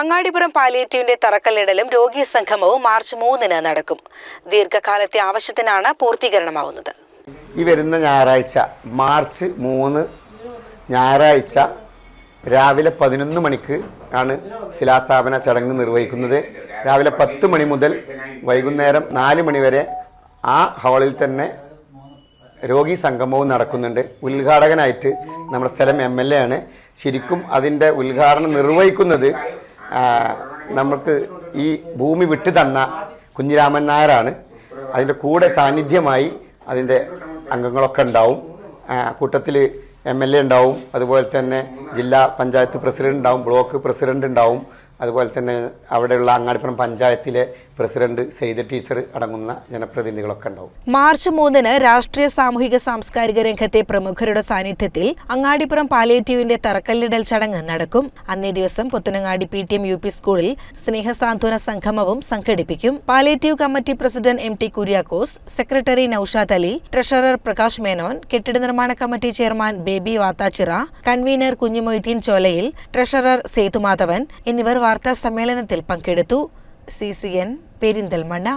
അങ്ങാടിപ്പുറം പാലിയേറ്റീവിന്റെ തറക്കല്ലിടലും രോഗി സംഗമവും മാർച്ച് മൂന്നിന് നടക്കും. ദീർഘകാലത്തെ ആവശ്യത്തിനാണ് പൂർത്തീകരണമാവുന്നത്. ഈ വരുന്ന ഞായറാഴ്ച മാർച്ച് മൂന്ന് ഞായറാഴ്ച രാവിലെ പതിനൊന്ന് മണിക്ക് ആണ് ശിലാസ്ഥാപന ചടങ്ങ് നിർവഹിക്കുന്നത്. രാവിലെ പത്ത് മണി മുതൽ വൈകുന്നേരം നാല് മണി വരെ ആ ഹാളിൽ തന്നെ രോഗി സംഗമവും നടക്കുന്നുണ്ട്. ഉദ്ഘാടകനായിട്ട് നമ്മുടെ സ്ഥലം എം എൽ എ ആണ്. ശരിക്കും അതിന്റെ ഉദ്ഘാടനം നിർവഹിക്കുന്നത് നമുക്ക് ഈ ഭൂമി വിട്ടു തന്ന കുഞ്ഞിരാമൻ നായരാണ്. അതിന്റെ കൂടെ സാന്നിധ്യമായി അതിന്റെ അംഗങ്ങളൊക്കെ ഉണ്ടാവും. കൂട്ടത്തിൽ എം എൽ എ ഉണ്ടാവും. അതുപോലെ തന്നെ ജില്ലാ പഞ്ചായത്ത് പ്രസിഡന്റ് ഉണ്ടാവും ബ്ലോക്ക് പ്രസിഡന്റ് ഉണ്ടാവും. അതുപോലെ തന്നെ അവിടെയുള്ള അങ്ങാടിപ്പുറം പഞ്ചായത്തിലെ പ്രസിഡന്റ് സെയ്ത ടീച്ചർ അടങ്ങുന്ന ജനപ്രതിനിധികളൊക്കെ ഉണ്ടാവും. മാർച്ച് മൂന്നിന് രാഷ്ട്രീയ സാമൂഹിക സാംസ്കാരിക രംഗത്തെ പ്രമുഖരുടെ സാന്നിധ്യത്തിൽ അങ്ങാടിപ്പുറം പാലിയേറ്റീവിന്റെ തറക്കല്ലിടൽ ചടങ്ങ് നടക്കും. അന്നേ ദിവസം Puthanangadi P T M U P സ്കൂളിൽ സ്നേഹസാന്ത്വന സംഗമവും സംഘടിപ്പിക്കും. Palliative committee president M T Kuriakose secretary Noushad Ali treasurer Prakash Menon കെട്ടിട നിർമ്മാണ committee chairman Baby Vathachira convener Kunjumoideen Cholayil treasurer Sethumadhavan എന്നിവർ വാർത്താ സമ്മേളനത്തിൽ പങ്കെടുത്തു സി സി എൻ പെരിന്തൽമണ്ണ